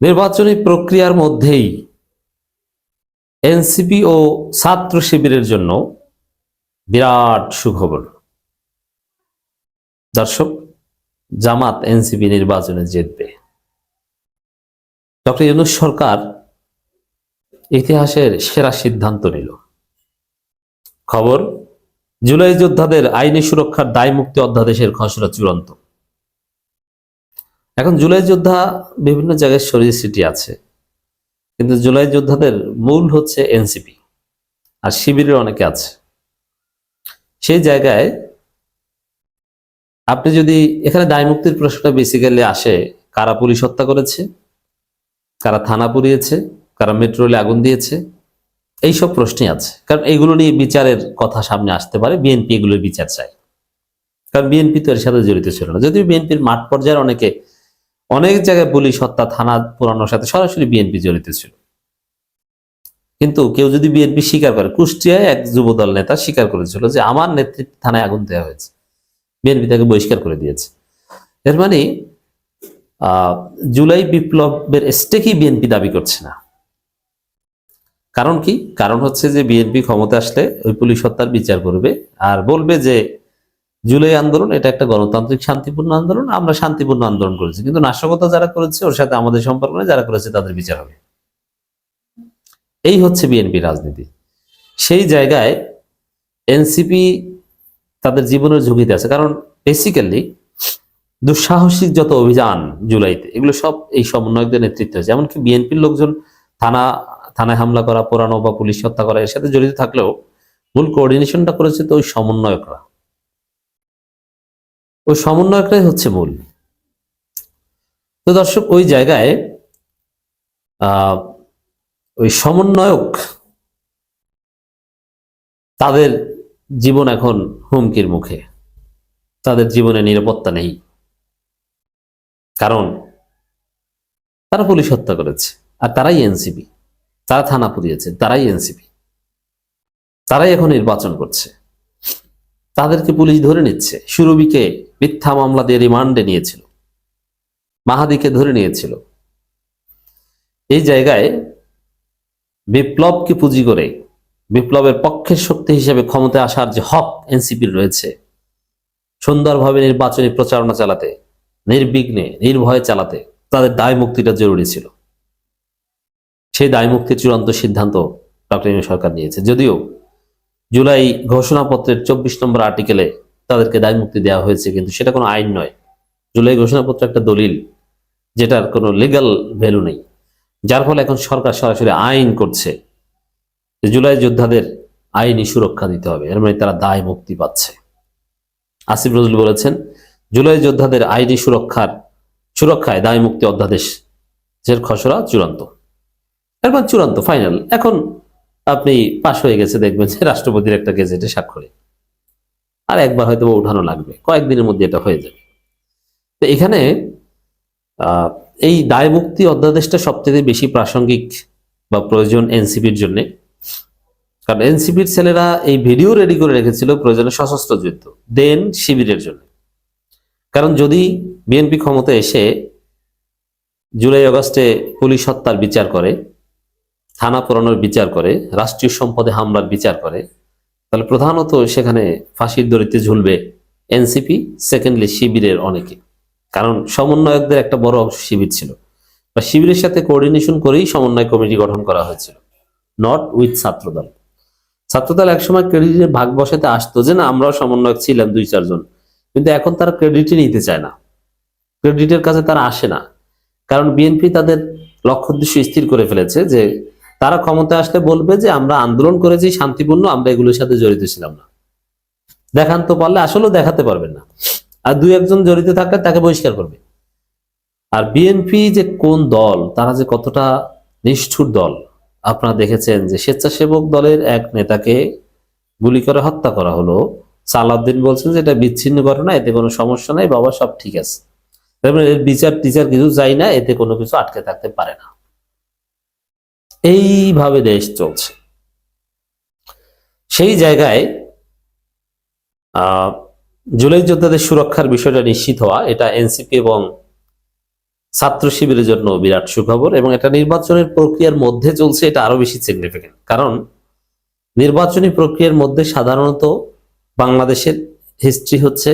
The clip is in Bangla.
নির্বাচনী প্রক্রিয়ার মধ্যেই এনসিপি ও ছাত্র শিবিরের জন্য বিরাট সুখবর। দর্শক, জামাত এনসিপি নির্বাচনে জিতবে। ডক্টর ইউনুস সরকার ইতিহাসের সেরা সিদ্ধান্ত নিল। খবর, জুলাই যোদ্ধাদের আইনি সুরক্ষার দায় মুক্তি অধ্যাদেশের খসড়া চূড়ান্ত। এখন জুলাই যোদ্ধা বিভিন্ন জায়গায় সরিয়ে সিটি আছে। কিন্তু জুলাই যোদ্ধাদের মূল হচ্ছে এনসিপি, আর শিবিরের অনেকে আছে। সেই জায়গায় আপনি যদি এখানে দায় মুক্তির প্রশ্নটা বেসিক্যালি আসে, কারা পুলিশ হত্যা করেছে, কারা থানা পুড়িয়েছে, কারা মেট্রো রেলে আগুন দিয়েছে, এইসব প্রশ্নই আছে। কারণ এইগুলো নিয়ে বিচারের কথা সামনে আসতে পারে বিএনপি এগুলোর বিচার চাই। কারণ বিএনপি তো এর সাথে জড়িত ছিল না। যদিও বিএনপির মাঠ পর্যায়ের অনেকে অনেক জায়গায় পুলিশ হত্যা থানা পুরানোর সাথে সরাসরি বিএনপি জড়িত ছিল। কিন্তু কেউ যদি বিএনপি স্বীকার করে, কুষ্টিয়ায় এক যুবদল নেতা স্বীকার করেছিল যে আমার নেতৃত্বে থানায় আগুন দেওয়া হয়েছে। বিএনপি তাকে বহিষ্কার করে দিয়েছে। এর মানে জুলাই বিপ্লবের স্টেকই বিএনপি দাবি করছে না। কারণ কি? কারণ হচ্ছে যে বিএনপি ক্ষমতা আসলে ওই পুলিশ হত্যার বিচার করবে আর বলবে যে জুলাই আন্দোলন, এটা একটা গণতান্ত্রিক শান্তিপূর্ণ আন্দোলন, আমরা শান্তিপূর্ণ আন্দোলন করেছি। কিন্তু নাশকতা যারা করেছে, ওর সাথে আমাদের সম্পর্ক নেই, যারা করেছে তাদের বিচার হবে। এই হচ্ছে বিএনপি রাজনীতি। সেই জায়গায় এনসিপি তাদের জীবনের ঝুঁকিতে আছে। কারণ বেসিক্যালি দুঃসাহসিক যত অভিযান জুলাইতে, এগুলো সব এই সমন্বয়কদের নেতৃত্বে হয়েছে। এমনকি বিএনপির লোকজন থানা, থানায় হামলা করা, পোড়ানো বা পুলিশ হত্যা করা, এর সাথে জড়িত থাকলেও মূল কোঅর্ডিনেশনটা করেছে তো ওই সমন্বয়করা। ওই সমন্বয়করাই হচ্ছে মূল। তো দর্শক, ওই জায়গায় ওই সমন্বয়ক তাদের জীবন এখন হুমকির মুখে। তাদের জীবনে নিরাপত্তা নেই। কারণ তারা পুলিশ হত্যা করেছে, আর তারাই এনসিপি। তারা থানা পুড়িয়েছে, তারাই এনসিপি। তারাই এখন নির্বাচন করছে। তাদেরকে পুলিশ ধরে নিচ্ছে। সুরবিকে মিথ্যা মামলা দিয়ে রিমান্ডে নিয়েছিল। মাহাদিকে ধরে নিয়েছিল। এই জায়গায় বিপ্লবকে পুঁজি করে বিপ্লবের পক্ষের শক্তি হিসেবে ক্ষমতায় আসার যে হক এনসিপির রয়েছে, সুন্দরভাবে নির্বাচনী প্রচারণা চালাতে, নির্বিঘ্নে, নির্ভয়ে চালাতে তাদের দায় মুক্তিটা জরুরি ছিল। সেই দায় মুক্তির চূড়ান্ত সিদ্ধান্ত ডক্টর সরকার নিয়েছে। যদিও জুলাই ঘোষণাপত্রের চব্বিশ নম্বর আর্টিকেলে তাদেরকে দায় মুক্তি দেওয়া হয়েছে, কিন্তু সেটা কোনো আইন নয়। জুলাই ঘোষণাপত্র একটা দলিল, যেটার কোনো লিগাল ভ্যালু নেই। যার ফলে এখন সরকার সরাসরি আইন করছে জুলাই যোদ্ধাদের আইনি সুরক্ষা দিতে হবে, এর মানে তারা দায় মুক্তি পাচ্ছে। আসিফ নজরুল বলেছেন, জুলাই যোদ্ধাদের আইনি সুরক্ষার, সুরক্ষায় দায় মুক্তি অধ্যাদেশের খসড়া চূড়ান্ত। এরপর চূড়ান্ত ফাইনাল এখন আপনি পাশ হয়ে গেছে, দেখবেন যে রাষ্ট্রপতির একটা গেজেটে স্বাক্ষরে। আর একবার হয়তো উঠানো লাগবে, কয়েকদিনের মধ্যে এটা হয়ে যাবে। তো এখানে এই দায় মুক্তি অধ্যাদেশটা সবচেয়ে বেশি প্রাসঙ্গিক বা প্রয়োজন এনসিপির জন্য। কারণ এনসিপির ছেলেরা এই ভিডিও রেডি করে রেখেছিল প্রয়োজনে সশস্ত্র যুদ্ধ, দেন শিবিরের জন্য। কারণ যদি বিএনপি ক্ষমতা এসে জুলাই আগস্টে পুলিশ হত্যার বিচার করে থানা পুরানোর বিচার করে, রাষ্ট্রীয় সম্পদে হামলার বিচার করে, তাহলে প্রধানত সেখানে ফাঁসির দড়িতে ঝুলবে এনসিপি, সেকেন্ডলি শিবিরের অনেকে। কারণ সমন্বয়কদের একটা বড় অংশ শিবির ছিল। বা শিবিরের সাথে কোঅর্ডিনেশন করেই সমন্বয় কমিটি গঠন করা হয়েছিল। নট উইথ ছাত্রদল। ছাত্রদল একসময় ক্রেডিটের ভাগ বসাতে আসতো যে, না, আমরাও সমন্বয়ক ছিলাম দুই চারজন কিন্তু এখন তারা ক্রেডিটই নিতে চায় না। ক্রেডিটের কাছে তারা আসে না। কারণ বিএনপি তাদের লক্ষ্য উদ্দেশ্য স্থির করে ফেলেছে যে তারা ক্ষমতা আসলে বলবে যে, আমরা আন্দোলন করেছি, শান্তিপূর্ণ, আমরা এগুলোর সাথে জড়িত ছিলাম না। দেখান তো পারলে, আসলেও দেখাতে পারবেন না। আর দুই একজন জড়িত থাকলে তাকে বহিষ্কার করবে। আর বিএনপি যে কোন দল, তারা যে কতটা নিষ্ঠুর দল, আপনারা দেখেছেন যে স্বেচ্ছাসেবক দলের এক নেতাকে গুলি করে হত্যা করা হলো। সালাউদ্দিন বলছেন যে, এটা বিচ্ছিন্ন ঘটনা, এতে কোনো সমস্যা নাই, বাবা, সব ঠিক আছে। মানে এর বিচার টিচার কিছু চাই না, এতে কোনো কিছু আটকে থাকতে পারে না। এইভাবে দেশ চলছে। সেই জায়গায় জুলাই যোদ্ধাদের সুরক্ষার বিষয়টা নিশ্চিত হওয়া, এটা এনসিপি এবং ছাত্র শিবিরের জন্য বিরাট সুখবর এবং এটা নির্বাচনের প্রক্রিয়ার মধ্যে চলছে, এটা আরও বেশি সিগনিফিকেন্ট কারণ নির্বাচনী প্রক্রিয়ার মধ্যে সাধারণত বাংলাদেশের হিস্ট্রি হচ্ছে